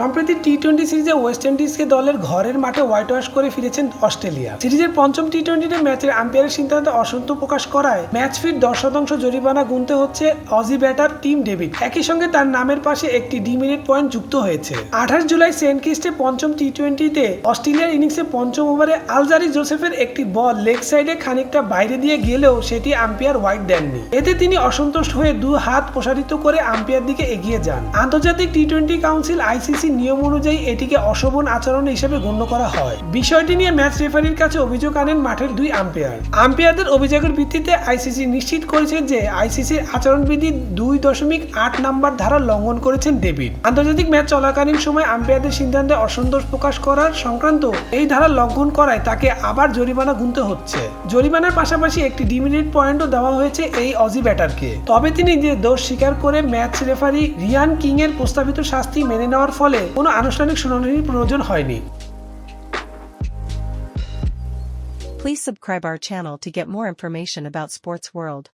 সম্প্রতি T twenty সিরিজে West ইন্ডিজকে দলের ঘরের মাঠে হোয়াইট ওয়াশ করে ফিরেছেন অস্ট্রেলিয়া। সিরিজের পঞ্চম টি টোয়েন্টিতে ম্যাচের আম্পায়ারের সিদ্ধান্তে অসন্তোষ প্রকাশ করায় ম্যাচ ফিট দশ শতাংশ জরিমানা গুনতে হচ্ছে অজি ব্যাটার টিম ডেভিড একই সঙ্গে তার নামের পাশে একটি ডিমিনেট পয়েন্ট যুক্ত হয়েছে। আঠাশ জুলাই সেন্ট কিস্টে পঞ্চম টি টোয়েন্টিতে অস্ট্রেলিয়ার ইনিংসে পঞ্চম ওভারে আলজারি জোসেফের একটি বল লেগ সাইডে খানিকটা বাইরে দিয়ে গেলেও সেটি আম্পায়ার হোয়াইট দেননি। এতে তিনি অসন্তুষ্ট হয়ে দু হাত প্রসারিত করে আম্পায়ার দিকে এগিয়ে যান। আন্তর্জাতিক টি টোয়েন্টি কাউন্সিল আইসিসি নিয়ম অনুযায়ী এটিকে অশোভন আচরণ হিসেবে গণ্য করা হয়। বিষয়টি নিয়ে ম্যাচ রেফারির কাছে অভিযোগ আনেন মাঠের দুই আম্পায়ার। আম্পায়ারদের অভিযোগের ভিত্তিতে আইসিসি নিশ্চিত করেছে যে আইসিসির আচরণবিধি দুই দশমিক আট নাম্বার ধারা লঙ্ঘন করেছেন ডেভিড। আন্তর্জাতিক ম্যাচ চলাকালীন সময় আম্পায়ারদের সিদ্ধান্তে অসন্তোষ প্রকাশ করার সংক্রান্ত এই ধারা লঙ্ঘন করায় তাকে আবার জরিমানা গুনতে হচ্ছে। জরিমানার পাশাপাশি একটি ডিমিনেট পয়েন্টও দেওয়া হয়েছে এই অজি ব্যাটারকে। তবে তিনি যে দোষ স্বীকার করে ম্যাচ রেফারি রিয়ান কিং এর প্রস্তাবিত শাস্তি মেনে নেওয়ার ফলে কোনো আনুষ্ঠানিক শুনানির প্রয়োজন হয়নি Please subscribe our channel to get more information about Sports World.